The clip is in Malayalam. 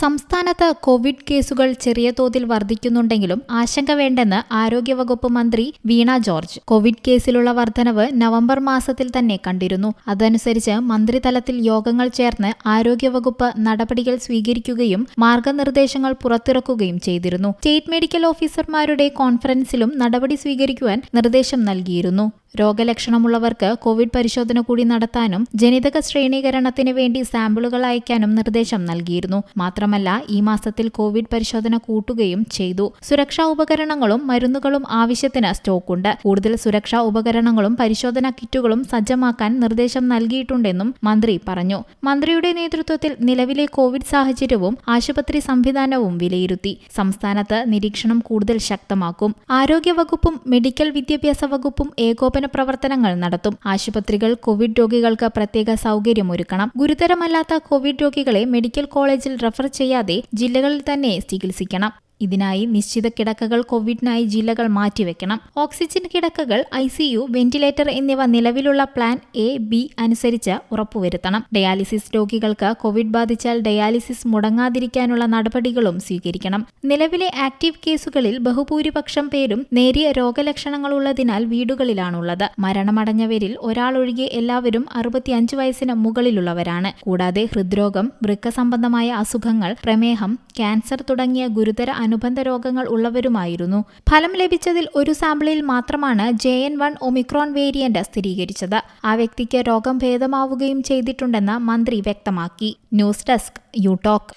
സംസ്ഥാനത്ത് കോവിഡ് കേസുകൾ ചെറിയ തോതിൽ വർദ്ധിക്കുന്നുണ്ടെങ്കിലും ആശങ്ക വേണ്ടെന്ന് ആരോഗ്യവകുപ്പ് മന്ത്രി വീണ ജോർജ്. കോവിഡ് കേസിലുള്ള വർധനവ് നവംബർ മാസത്തിൽ തന്നെ കണ്ടിരുന്നു. അതനുസരിച്ച് മന്ത്രിതലത്തിൽ യോഗങ്ങൾ ചേർന്ന് ആരോഗ്യവകുപ്പ് നടപടികൾ സ്വീകരിക്കുകയും മാർഗനിർദ്ദേശങ്ങൾ പുറത്തിറക്കുകയും ചെയ്തിരുന്നു. സ്റ്റേറ്റ് മെഡിക്കൽ ഓഫീസർമാരുടെ കോൺഫറൻസിലും നടപടി സ്വീകരിക്കുവാൻ നിർദ്ദേശം നൽകിയിരുന്നു. രോഗലക്ഷണമുള്ളവർക്ക് കോവിഡ് പരിശോധന കൂടി നടത്താനും ജനിതക ശ്രേണീകരണത്തിന് വേണ്ടി സാമ്പിളുകൾ അയക്കാനും നിർദ്ദേശം നൽകിയിരുന്നു. മാത്രമല്ല ഈ മാസത്തിൽ കോവിഡ് പരിശോധന കൂട്ടുകയും ചെയ്തു. സുരക്ഷാ ഉപകരണങ്ങളും മരുന്നുകളും ആവശ്യത്തിന് സ്റ്റോക്കുണ്ട്. കൂടുതൽ സുരക്ഷാ ഉപകരണങ്ങളും പരിശോധനാ കിറ്റുകളും സജ്ജമാക്കാൻ നിർദ്ദേശം നൽകിയിട്ടുണ്ടെന്നും മന്ത്രി പറഞ്ഞു. മന്ത്രിയുടെ നേതൃത്വത്തിൽ നിലവിലെ കോവിഡ് സാഹചര്യവും ആശുപത്രി സംവിധാനവും വിലയിരുത്തി. സംസ്ഥാനത്ത് നിരീക്ഷണം കൂടുതൽ ശക്തമാക്കും. ആരോഗ്യവകുപ്പും മെഡിക്കൽ വിദ്യാഭ്യാസ വകുപ്പും ഏകോപന പ്രവർത്തനങ്ങൾ നടത്തും. ആശുപത്രികൾ കോവിഡ് രോഗികൾക്ക് പ്രത്യേക സൗകര്യമൊരുക്കണം ഗുരുതരമല്ലാത്ത കോവിഡ് രോഗികളെ മെഡിക്കൽ കോളേജിൽ റഫർ ചെയ്യാതെ ജില്ലകളിൽ തന്നെ ചികിത്സിക്കണം. ഇതിനായി നിശ്ചിത കിടക്കകൾ കോവിഡിനായി ജില്ലകൾ മാറ്റിവെക്കണം. ഓക്സിജൻ കിടക്കകൾ ഐ സി യു വെന്റിലേറ്റർ എന്നിവ നിലവിലുള്ള പ്ലാൻ എ ബി അനുസരിച്ച് ഉറപ്പുവരുത്തണം. ഡയാലിസിസ് രോഗികൾക്ക് കോവിഡ് ബാധിച്ചാൽ ഡയാലിസിസ് മുടങ്ങാതിരിക്കാനുള്ള നടപടികളും സ്വീകരിക്കണം. നിലവിലെ ആക്റ്റീവ് കേസുകളിൽ ബഹുഭൂരിപക്ഷം പേരും നേരിയ രോഗലക്ഷണങ്ങളുള്ളതിനാൽ വീടുകളിലാണുള്ളത്. മരണമടഞ്ഞവരിൽ ഒരാളൊഴികെ എല്ലാവരും അറുപത്തിയഞ്ച് വയസ്സിന് മുകളിലുള്ളവരാണ്. കൂടാതെ ഹൃദ്രോഗം വൃക്ക സംബന്ധമായ അസുഖങ്ങൾ പ്രമേഹം ക്യാൻസർ തുടങ്ങിയ ഗുരുതര അനുബന്ധ രോഗങ്ങൾ ഉള്ളവരുമായിരുന്നു. ഫലം ലഭിച്ചതിൽ ഒരു സാമ്പിളിൽ മാത്രമാണ് J N one Omicron variant സ്ഥിരീകരിച്ചത്. ആ വ്യക്തിക്ക് രോഗം ഭേദമാവുകയും ചെയ്തിട്ടുണ്ടെന്ന് മന്ത്രി വ്യക്തമാക്കി. News desk you talk